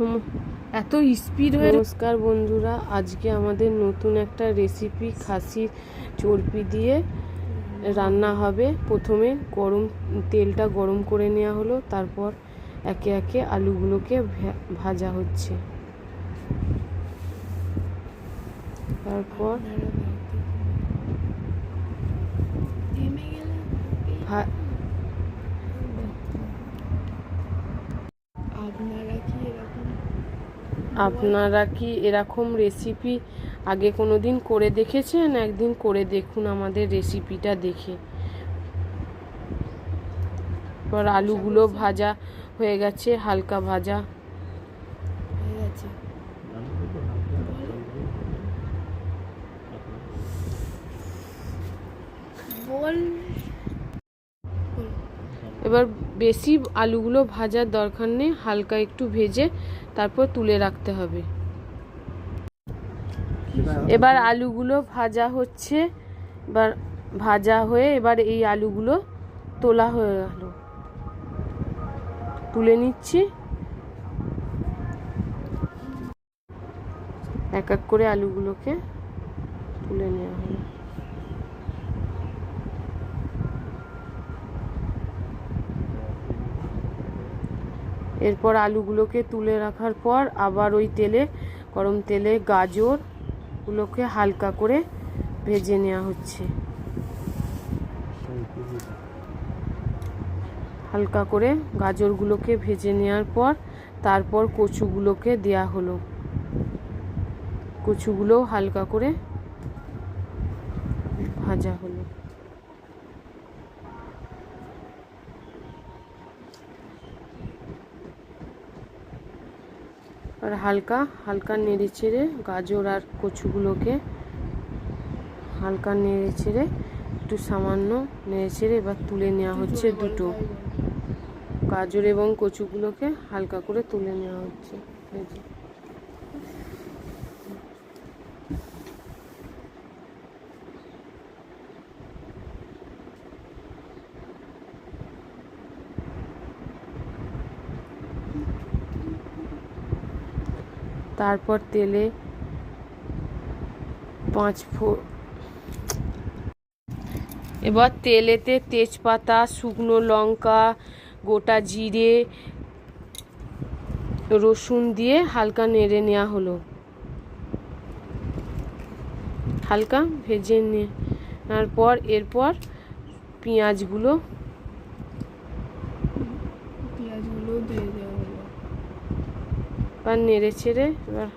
হুম, এত স্পিড হয়ে নমস্কার বন্ধুরা আজকে আমাদের নতুন একটা রেসিপি খাসির চর্বি দিয়ে রান্না হবে। প্রথমে গরম তেলটা গরম করে নেওয়া হলো তারপর একে একে আলুগুলোকে ভাজা হচ্ছে। তারপর আপনারা কি এরকম আপনারা কি এরকম রেসিপি আগে কোনো দিন করে দেখেছেন? একদিন করে দেখুন আমাদের রেসিপিটা দেখে। এবার আলুগুলো ভাজা হয়ে গেছে হালকা ভাজা। হয়ে গেছে। বল। এবার বেশি আলুগুলো ভাজার দরকার নেই, হালকা একটু ভেজে তারপর তুলে রাখতে হবে। এবার আলুগুলো ভাজা হচ্ছে, এবার ভাজা হয়ে এবার এই আলুগুলো তোলা হয়ে গেল। তুলে নিচ্ছি। এক এক করে আলুগুলোকে তুলে নেওয়া হলো। এরপর আলুগুলোকে তুলে রাখার পর আবার ওই তেলে, গরম তেলে গাজরগুলোকে হালকা করে ভেজে নেওয়া হচ্ছে। হালকা করে গাজরগুলোকে ভেজে নেওয়ার পর তারপর কচুগুলোকে দেয়া হলো। কচুগুলো হালকা করে ভাজা হলো। আর হালকা হালকা নেড়ে ছেড়ে গাজর আর কচুগুলোকে হালকা নেড়ে ছেড়ে একটু সামান্য নেড়ে চেড়ে এবার তুলে নেওয়া হচ্ছে দুটো। গাজর এবং কচুগুলোকে হালকা করে তুলে নেওয়া হচ্ছে। তারপর তেলে পাঁচ ফো, এবার তেলেতে তেজপাতা, শুকনো লঙ্কা, গোটা জিরে, রসুন দিয়ে হালকা নেড়ে নেওয়া হলো। হালকা ভেজে নেওয়ার পর এরপর পেঁয়াজগুলো দিয়ে দেওয়া হলো এবার নেড়ে ছেড়ে এবার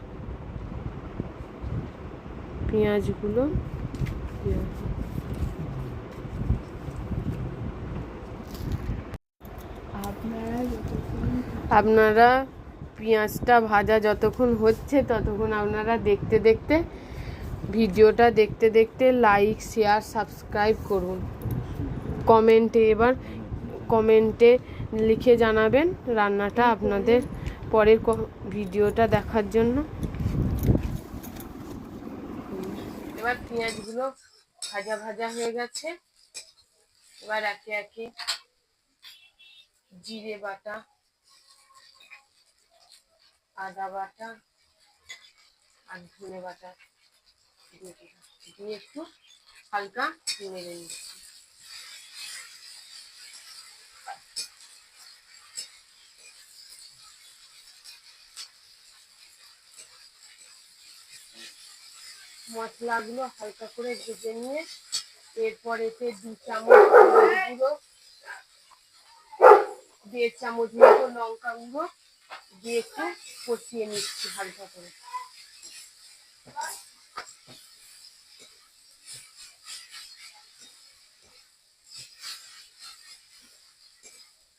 পেঁয়াজগুলো। আপনারা পেঁয়াজটা ভাজা যতক্ষণ হচ্ছে ততক্ষণ আপনারা দেখতে দেখতে ভিডিওটা দেখতে দেখতে লাইক শেয়ার সাবস্ক্রাইব করুন কমেন্টে এবার কমেন্টে লিখে জানাবেন রান্নাটা আপনাদের পরের ভিডিওটা দেখার জন্য। এবার পেঁয়াজগুলো ভাজা ভাজা হয়ে গেছে। এবার একে একে জিরে বাটা, আদা বাটা আর ধনে বাটা দিয়ে একটু হালকা নেড়ে নিচ্ছি। মশলাগুলো হালকা করে ভেজে নিয়ে এরপর এতে দু চামচ গুঁড়ো, দেড় চামচ মতো লঙ্কা গুঁড়ো দিয়ে একটু কষিয়ে নিচ্ছি হালকা করে।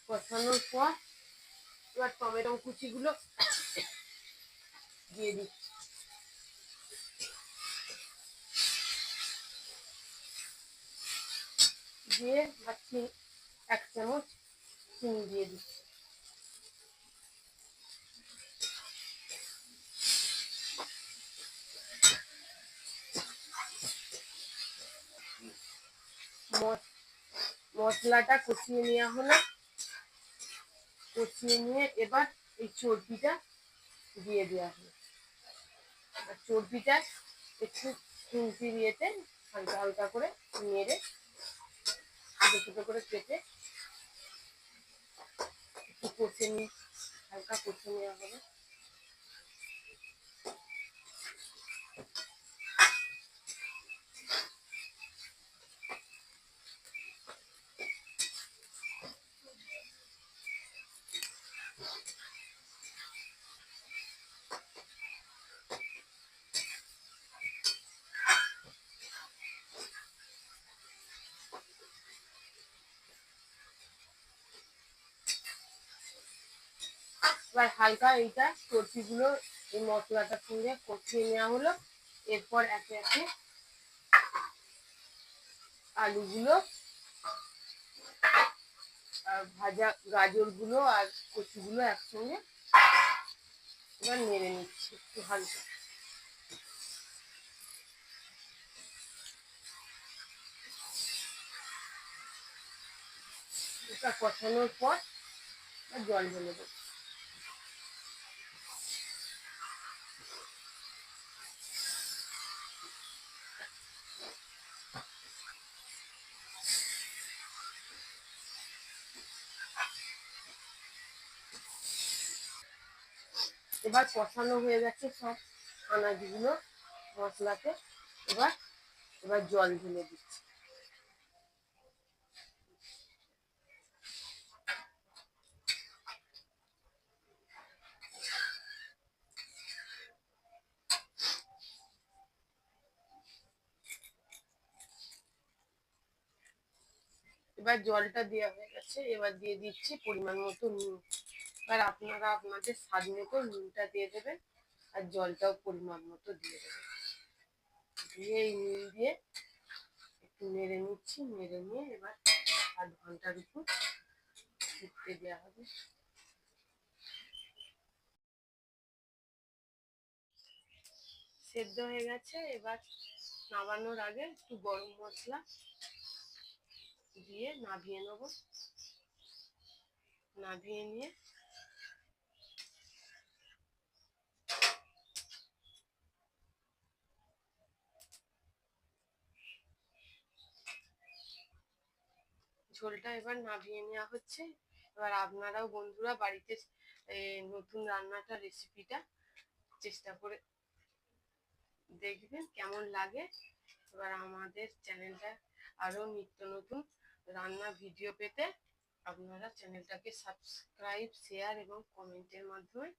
কষানোর পর এবার টমেটো কুচিগুলো দিয়ে দিচ্ছি। দিয়ে ভাবছি এক চামচ চিনি দিয়ে দিচ্ছি। মশলাটা কষিয়ে নেওয়া হলো। কষিয়ে নিয়ে এবার এই চর্বিটা দিয়ে দেওয়া হলো। চর্বিটা একটু খুন্তি দিয়েতে হালকা হালকা করে নেড়ে ছোটো ছোটো করে কেটে একটু কষে নিয়ে হালকা কষে নেওয়া হবে। এবার হালকা এইটা সবজিগুলো এই মশলাটার সঙ্গে কষিয়ে নেওয়া হলো। এরপর একে একে আলুগুলো আর ভাজা গাজরগুলো আর কচুগুলো একসঙ্গে এবার নেড়ে নিচ্ছি একটু হালকা। কষানোর পর জল ঢেলে দেবো। এবার কষানো হয়ে গেছে সব আনাজগুলো, মশলাতে। এবার এবার জল ঢেলে দিচ্ছি। এবার জলটা দেওয়া হয়ে গেছে। এবার দিয়ে দিচ্ছি পরিমাণ মতো নুন। এবার আপনারা আপনাদের স্বাদ মতো নুনটা দিয়ে দেবেন আর জলটাও পরিমাণ মতো দিয়ে দেবেন। দিয়ে এই নুন দিয়ে একটু নেড়ে নিচ্ছি, নেড়ে নিয়ে এবার আধ ঘণ্টার উপর ফুটতে দেওয়া হবে। সেদ্ধ হয়ে গেছে, এবার নামানোর আগে একটু গরম মশলা দিয়ে নাভিয়ে নেব। নাভিয়ে নিয়ে ঝোলটা এবার নাভিয়ে নেওয়া হচ্ছে। এবার আপনারাও বন্ধুরা বাড়িতে নতুন রান্নাটা রেসিপিটা চেষ্টা করে দেখবেন কেমন লাগে। এবার আমাদের চ্যানেলটা আরও নিত্য নতুন রান্না ভিডিও পেতে আপনারা চ্যানেলটাকে সাবস্ক্রাইব শেয়ার এবং কমেন্টের মাধ্যমে